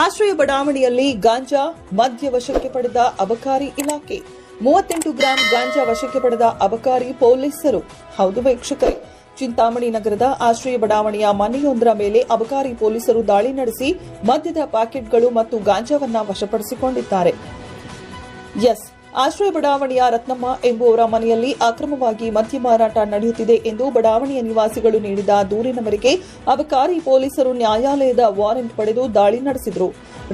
ಆಶ್ರಯ ಬಡಾವಣೆಯಲ್ಲಿ ಗಾಂಜಾ ಮದ್ಯ ವಶಕ್ಕೆ ಪಡೆದ ಅಬಕಾರಿ ಇಲಾಖೆ. ಮೂವತ್ತೆಂಟು ಗ್ರಾಂ ಗಾಂಜಾ ವಶಕ್ಕೆ ಪಡೆದ ಅಬಕಾರಿ ಪೊಲೀಸರು. ಹೌದು ವೀಕ್ಷಕರೇ, ಚಿಂತಾಮಣಿ ನಗರದ ಆಶ್ರಯ ಬಡಾವಣೆಯ ಮನೆಯೊಂದರ ಮೇಲೆ ಅಬಕಾರಿ ಪೊಲೀಸರು ದಾಳಿ ನಡೆಸಿ ಮದ್ಯದ ಪ್ಯಾಕೆಟ್ಗಳು ಮತ್ತು ಗಾಂಜಾವನ್ನ ವಶಪಡಿಸಿಕೊಂಡಿದ್ದಾರೆ. ಎಸ್ ಆಶ್ರಯ ಬಡಾವಣೆಯ ರತ್ನಮ್ಮ ಎಂಬುವರ ಮನೆಯಲ್ಲಿ ಅಕ್ರಮವಾಗಿ ಮದ್ಯ ಮಾರಾಟ ನಡೆಯುತ್ತಿದೆ ಎಂದು ಬಡಾವಣೆಯ ನಿವಾಸಿಗಳು ನೀಡಿದ ದೂರಿನ ಮೇರೆಗೆ ಅಬಕಾರಿ ಪೊಲೀಸರು ನ್ಯಾಯಾಲಯದ ವಾರೆಂಟ್ ಪಡೆದು ದಾಳಿ ನಡೆಸಿದರು.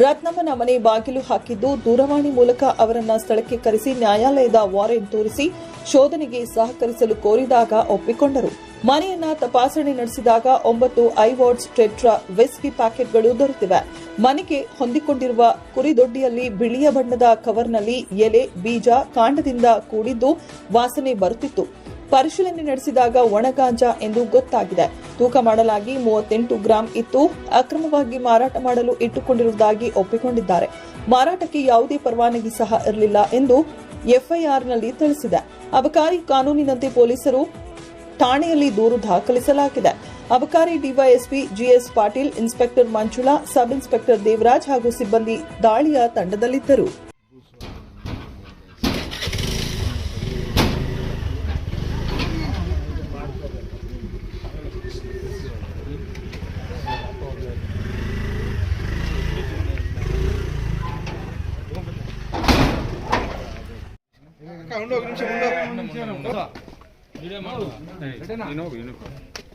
ರತ್ನಮ್ಮನ ಮನೆ ಬಾಗಿಲು ಹಾಕಿದ್ದು ದೂರವಾಣಿ ಮೂಲಕ ಅವರನ್ನ ಸ್ಥಳಕ್ಕೆ ಕರೆಸಿ ನ್ಯಾಯಾಲಯದ ವಾರೆಂಟ್ ತೋರಿಸಿ ಶೋಧನೆಗೆ ಸಹಕರಿಸಲು ಕೋರಿದಾಗ ಒಪ್ಪಿಕೊಂಡರು. ಮನೆಯನ್ನ ತಪಾಸಣೆ ನಡೆಸಿದಾಗ ಒಂಬತ್ತು ಐವಾರ್ಡ್ಸ್ ಟೆಟ್ರಾ ವಿಸ್ಕಿ ಪ್ಯಾಕೆಟ್ಗಳು ದೊರೆತಿವೆ. ಮನೆಗೆ ಹೊಂದಿಕೊಂಡಿರುವ ಕುರಿದೊಡ್ಡಿಯಲ್ಲಿ ಬಿಳಿಯ ಬಣ್ಣದ ಕವರ್ನಲ್ಲಿ ಎಲೆ, ಬೀಜ ಕಾಂಡದಿಂದ ಕೂಡಿದ್ದು ವಾಸನೆ ಬರುತ್ತಿತ್ತು. ಪರಿಶೀಲನೆ ನಡೆಸಿದಾಗ ಒಣಗಾಂಜಾ ಎಂದು ಗೊತ್ತಾಗಿದೆ. ತೂಕ ಮಾಡಲಾಗಿ ಮೂವತ್ತೆಂಟು ಗ್ರಾಂ ಇತ್ತು. ಅಕ್ರಮವಾಗಿ ಮಾರಾಟ ಮಾಡಲು ಇಟ್ಟುಕೊಂಡಿರುವುದಾಗಿ ಒಪ್ಪಿಕೊಂಡಿದ್ದಾರೆ. ಮಾರಾಟಕ್ಕೆ ಯಾವುದೇ ಪರವಾನಗಿ ಸಹ ಇರಲಿಲ್ಲ ಎಂದು ಎಫ್ಐಆರ್ನಲ್ಲಿ ತಿಳಿಸಿದೆ. ಅಬಕಾರಿ ಕಾನೂನಿನಂತೆ ಪೊಲೀಸರು ಠಾಣೆಯಲ್ಲಿ ದೂರು ದಾಖಲಿಸಲಾಗಿದೆ. ಅಬಕಾರಿ DYSP GS Patil, inspector Manjula, sub inspector Devaraj ಹಾಗೂ ಸಿಬ್ಬಂದಿ ದಾಳಿಯ ತಂಡದಲ್ಲಿದ್ದರು.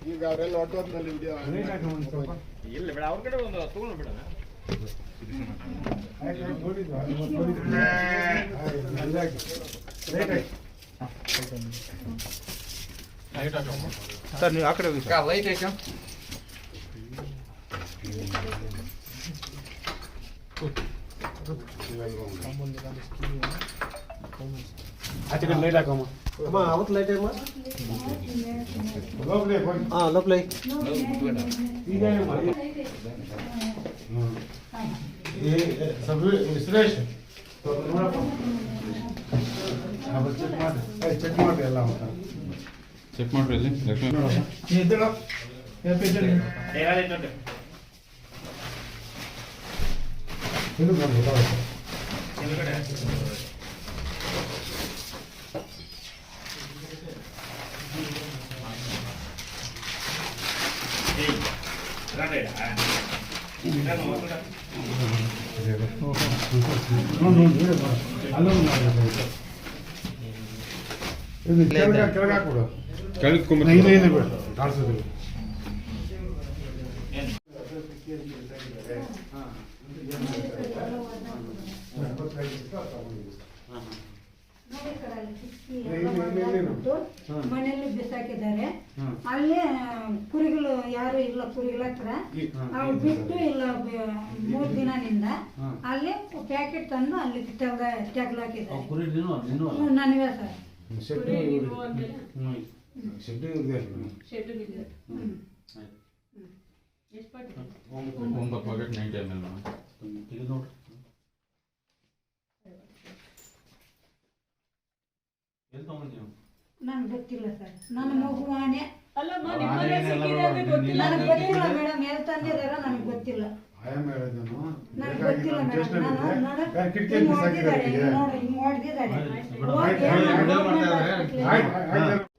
ಈಗ ಅವರೆಲ್ಲ ಹೊಟ್ಟೋದ್ನಲ್ಲಿ ವಿಡಿಯೋ ಇಲ್ಲ ಬೇಡ ಅವ್ರ ಕಡೆ ಒಂದು ತಗೊಂಡು ಬಿಡ ಸರ್ ನೀವು ಆ ಕಡೆ ಹೋಗಿ ಸರ್ ಲೈಟ್ ಐತೆ ಆಚೆ ಕಡೆ ಲೈಟ್ ಹಾಕಮ್ಮ ಅಮ್ಮ ಅವತ್ತು ಲೈಟ್ ಅಮ್ಮ ಹಾಂ ಲೋಪ್ಲೈ ಸುರೇಶ್ ಚೆಕ್ ಮಾಡಿ ಎಲ್ಲ ಚೆಕ್ ಮಾಡ್ರಿ ಇಲ್ಲಿ ಲಕ್ಷ್ಮೀ ಇದು ನೋಡಿ ಕೆಳಗೆ ಹಾಕ್ಬಿಡು ಕೆಳಗೆ ಮನೆಯಲ್ಲಿ ಬಿಸಾಕಿದ್ದಾರೆ. ಅಲ್ಲಿ ಕುರಿಗಳು ಯಾರು ಇಲ್ಲ ಕುರಿಗಳ ಹತ್ರ ಅವ್ರು ಬಿಟ್ಟು ಇಲ್ಲ ಮೂರ್ ದಿನದಿಂದ ಅಲ್ಲಿ ಪ್ಯಾಕೆಟ್ ತಂದು ಅಲ್ಲಿ ತೆಗ್ದ ತೆಗ್ಲಾಕಿದ್ದಾರೆ ನನಗೆ ಸರ್. ಒಂದು packet? Ninety M L madam. ತೆಗೆದು ನೋಡ್ರಿ ಎಲ್ಲಿ ನನ್ಗೆ ಗೊತ್ತಿಲ್ಲ ಸರ್. ನನ್ನ ಮಗುವಾನೆ ನನಗೆ ಗೊತ್ತಿಲ್ಲ ಮೇಡಮ್ ಎಲ್ಲಿ ತಂದಿದಾರ ನನಗೆ ಗೊತ್ತಿಲ್ಲ. ಆಯಾಮ ಹೇಳಿದನು ನನಗೆ ಗೊತ್ತಿಲ್ಲ ನಾನು ಟೇಸ್ಟ್ ಮೇಡಮ್ ನಾನು ನೋಡು ಕಿಟಕಿ ಹಿಂಗ್ ಬಿಸಾಕಿದ್ದಾರೆ ಹೊಡ್ದಿದ್ದಾರೆ, ಈಗ? ಹಿಂಗ್ ನೋಡಿ ಹಿಂಗ್ ಹೊಡ್ದಿದ್ದಾರೆ. ಬಿಡು, ಹೋಗಿ ಆಯ್ತು, ನಾನು ವಿಡಿಯೋ ಗೌರ್ಮೆಂಟ್ ಮಾಡ್ತಾ ಇದ್ದಾರೆ. ಹಾಸ್ಪಿಟ್ಲಿಗೆ ಆಯ್ತು, ಆಯ್ತು.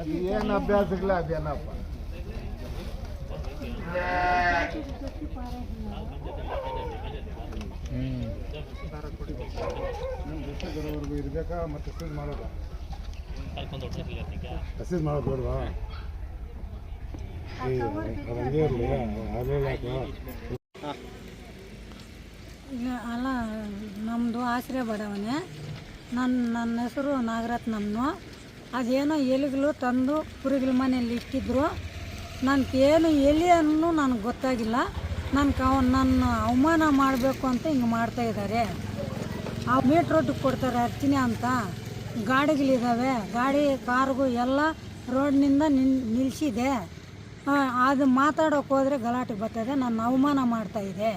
ಅದು ಏನು ಅಭ್ಯಾಸಗಳ ಅದೇನಪ್ಪ? ಬರೋವರೆಗೂ ಇರ್ಬೇಕಾ ಮತ್ತೆ ಮೆಸೇಜ್ ಮಾಡೋದಾ? ಮೆಸೇಜ್ ಮಾಡೋದು ಬೇಡವಾ ಏ, ಅದು ಹಂಗೆ ಇರಲಿ ಆಮೇಲೆ ಯಾಕೆ? ಇಲ್ಲ, ಅಲ್ಲ ನಮ್ಮದು ಆಶ್ರಯ ಬಡವನೆ. ನನ್ನ ನನ್ನ ಹೆಸರು ನಾಗರತ್ನಮ್ಮನು ಅದೇನೋ ಎಲಿಗಳು ತಂದು ಕುರಿಗಳ ಮನೆಯಲ್ಲಿ ಇಟ್ಟಿದ್ರು. ನನಗೇನು ಎಲಿ ಅನ್ನೂ ನನಗೆ ಗೊತ್ತಾಗಿಲ್ಲ. ನನ್ಗೆ ಅವ ನನ್ನ ಅವಮಾನ ಮಾಡಬೇಕು ಅಂತ ಹಿಂಗೆ ಮಾಡ್ತಾ ಇದ್ದಾರೆ ಆ ಮೀಟ್ ಕೊಡ್ತಾರೆ ಅರ್ಚನೆ ಅಂತ. ಗಾಡಿಗಳಿದ್ದಾವೆ ಗಾಡಿ, ಕಾರ್ಗೂ ಎಲ್ಲ ರೋಡ್ನಿಂದ ನಿನ್ ನಿಲ್ಲಿಸಿದೆ ಅದು ಮಾತಾಡೋಕೆ ಗಲಾಟೆ ಬರ್ತದೆ. ನನ್ನ ಅವಮಾನ ಮಾಡ್ತಾಯಿದೆ